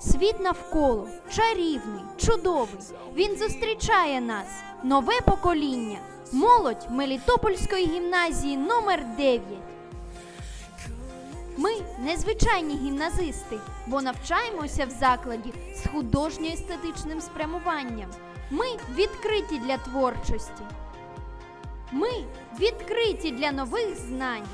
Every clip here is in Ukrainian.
Світ навколо чарівний, чудовий. Він зустрічає нас, нове покоління, молодь Мелітопольської гімназії номер 9 Ми незвичайні гімназисти, бо навчаємося в закладі з художньо-естетичним спрямуванням. Ми відкриті для творчості. Ми відкриті для нових знань.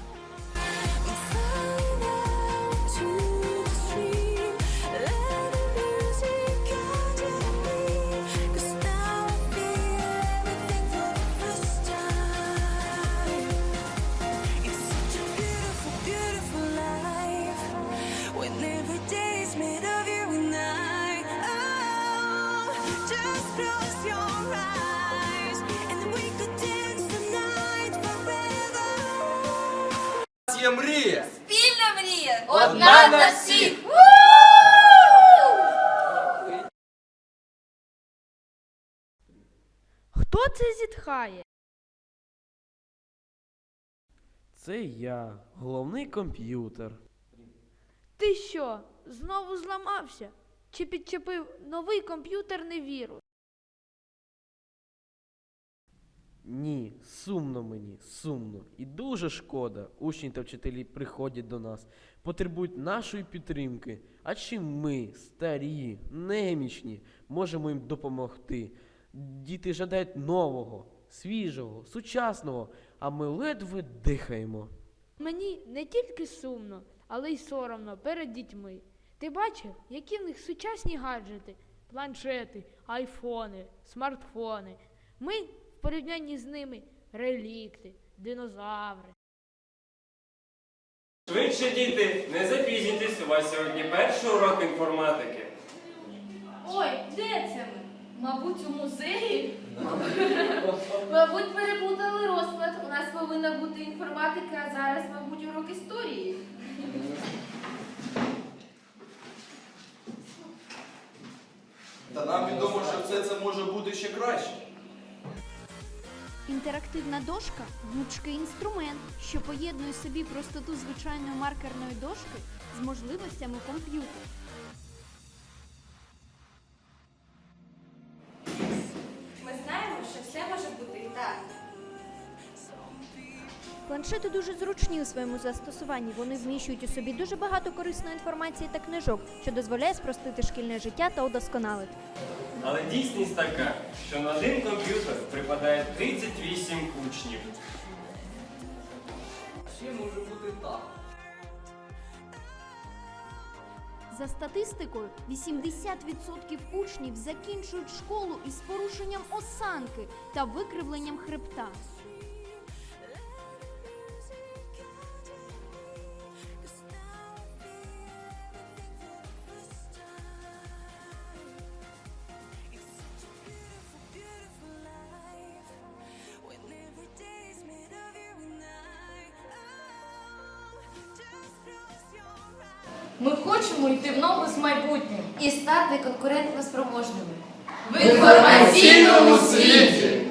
Є мрія. Спільна мрія! Одна на всіх! Хто це зітхає? Це я, головний комп'ютер. Ти що, знову зламався? Чи підчепив новий комп'ютерний вірус? Ні, сумно мені, сумно. І дуже шкода. Учні та вчителі приходять до нас, потребують нашої підтримки. А чим ми, старі, немічні, можемо їм допомогти? Діти жадають нового, свіжого, сучасного, а ми ледве дихаємо. Мені не тільки сумно, але й соромно перед дітьми. Ти бачив, які в них сучасні гаджети, планшети, айфони, смартфони. Ми порівнянні з ними релікти, динозаври. Швидше, діти, не запізнітесь, у вас сьогодні перший урок інформатики. Ой, де це ми? Мабуть, у музеї? Мабуть, переплутали розклад. У нас повинна бути інформатика, а зараз, мабуть, урок історії. Та нам відомо, що все це може бути ще краще. Інтерактивна дошка гнучкий інструмент, що поєднує собі простоту звичайної маркерної дошки з можливостями комп'ютера. Планшети дуже зручні у своєму застосуванні. Вони вміщують у собі дуже багато корисної інформації та книжок, що дозволяє спростити шкільне життя та удосконалити. Але дійсність така, що на один комп'ютер припадає 38 учнів. Ще може бути так. За статистикою, 80% учнів закінчують школу із порушенням осанки та викривленням хребта. Ми хочемо йти в ногу з майбутнім і стати конкурентно спроможними. В інформаційному світі!